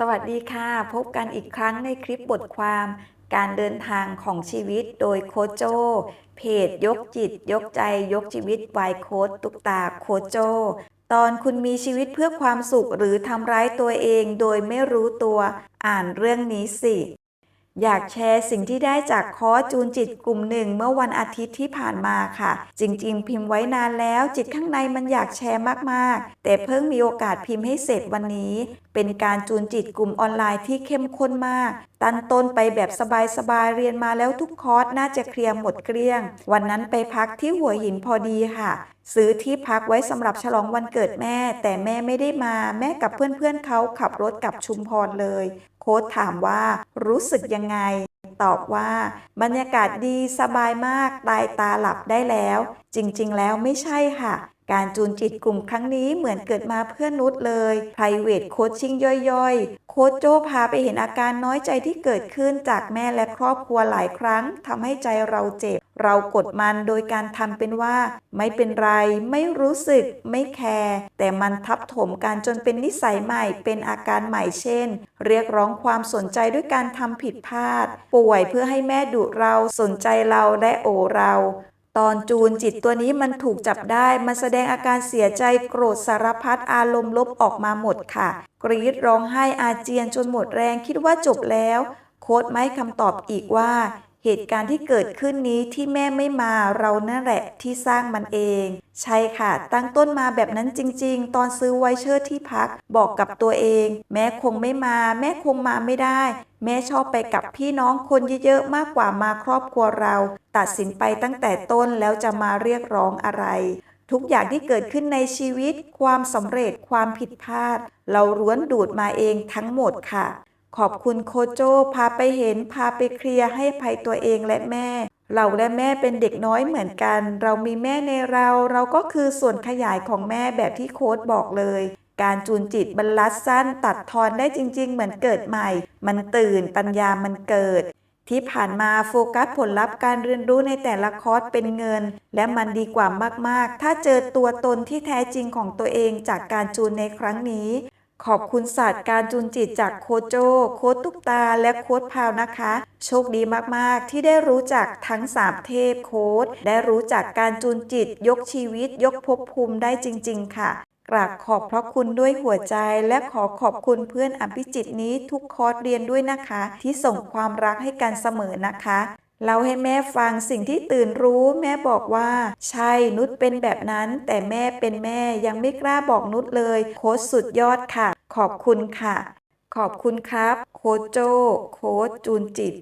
สวัสดีค่ะ พบกันอีกครั้งในคลิปบทความการเดินทางของชีวิตโดยโคโจ เพจยกจิต ยกใจยกชีวิตวายโคดตุกตาโคโจ ตอนคุณมีชีวิตเพื่อความสุขหรือทำร้ายตัวเองโดยไม่รู้ตัว อ่านเรื่องนี้สิ อยากแชร์สิ่งที่ได้จากคอร์สจูนจิตกลุ่มหนึ่งเมื่อวันอาทิตย์ที่ผ่านมาค่ะ จริง ๆ พิมพ์ไว้นานแล้ว จิตข้างในมันอยากแชร์มากๆ แต่เพิ่งมีโอกาสพิมพ์ให้เสร็จวันนี้ เป็นการจูนจิตกลุ่มออนไลน์ที่เข้มข้นมาก ตั้นต้นไปแบบสบายๆเรียนมาแล้วทุกคอร์สน่าจะเคลียร์หมดเกลี้ยง วันนั้นไปพักที่หัวหินพอดีค่ะ ซื้อที่พักไว้สำหรับฉลองวันเกิดแม่ แต่แม่ไม่ได้มาแม่กับเพื่อนๆเขาขับรถกลับชุมพรเลย โค้ดถามว่ารู้สึกยังไงตอบว่า บรรยากาศดีสบายมากตายตาหลับได้แล้ว จริงๆ แล้วไม่ใช่ค่ะ การจูนจิตกลุ่มครั้งนี้เหมือนเกิดมาเพื่อนุชเลย private coaching ย่อยๆ โค้ชโจพาไปเห็นอาการน้อยใจที่เกิดขึ้นจากแม่และครอบครัวหลายครั้งทำให้ใจเราเจ็บ เรากดมันโดยการทำเป็นว่า ไม่เป็นไร ไม่รู้สึก ไม่แคร์แต่มันทับถมกันจนเป็นนิสัยใหม่ เป็นอาการใหม่เช่น เรียกร้องความสนใจด้วยการทำผิดพลาด ป่วยเพื่อให้แม่ดุเราสนใจเราและโอเรา ตอนจูนจิตตัวนี้มันถูกจับได้ มันแสดงอาการเสียใจโกรธสารพัดอารมณ์ลบออกมาหมดค่ะ กรีดร้องไห้อาเจียนจนหมดแรงคิดว่าจบแล้ว โค้ดไม่คำตอบอีกว่า เหตุการณ์ที่เกิดขึ้นนี้ที่แม่ไม่มาเรานั่นแหละที่สร้างมันเอง ใช่ค่ะ ตั้งต้นมาแบบนั้นจริง ๆ ตอนซื้อไวเชอร์ที่พัก บอกกับตัวเอง แม่คงไม่มา แม่คงมาไม่ได้ แม่ชอบไปกับพี่น้องคนเยอะๆมากกว่ามาครอบครัวเรา ตัดสินไปตั้งแต่ต้นแล้วจะมาเรียกร้องอะไร ทุกอย่างที่เกิดขึ้นในชีวิต ความสำเร็จความผิดพลาด เราล้วนดูดมาเองทั้งหมดค่ะ ขอบคุณโคโจพาไปเห็นพาไปเคลียร์ให้ภัยตัวเองและแม่ เราและแม่เป็นเด็กน้อยเหมือนกัน เรามีแม่ในเราเราก็คือส่วนขยายของแม่แบบที่โค้ดบอกเลย การจูนจิตบรรลัดสั้น ตัดทอนได้จริง ๆ เหมือนเกิดใหม่ มันตื่นปัญญามันเกิด ที่ผ่านมาโฟกัสผลลัพธ์การเรียนรู้ในแต่ละคอร์สเป็นเงิน และมันดีกว่ามากๆ ถ้าเจอตัวตนที่แท้จริงของตัวเองจากการจูนในครั้งนี้ ขอบคุณศาสตร์การจูนจิตจากโคโจ โคตุกตา และโค้ชพาวนะคะ โชคดีมากๆ ที่ได้รู้จักทั้ง3เทพโค้ดได้รู้จักการจูนจิต ยกชีวิต ยกภพภูมิได้จริง ๆ ค่ะ กราบขอบพระคุณด้วยหัวใจและขอขอบคุณเพื่อนอภิจิตนี้ทุกคอร์สเรียนด้วยนะคะ ที่ส่งความรักให้กันเสมอนะคะเล่าให้แม่ฟังสิ่งที่ตื่นรู้แม่บอกว่า ใช่นุชเป็นแบบนั้น แต่แม่เป็นแม่ยังไม่กล้าบอกนุชเลย โค้ชสุดยอดค่ะ ขอบคุณค่ะ ขอบคุณครับ โค้ชโจ โค้ชจูนจิต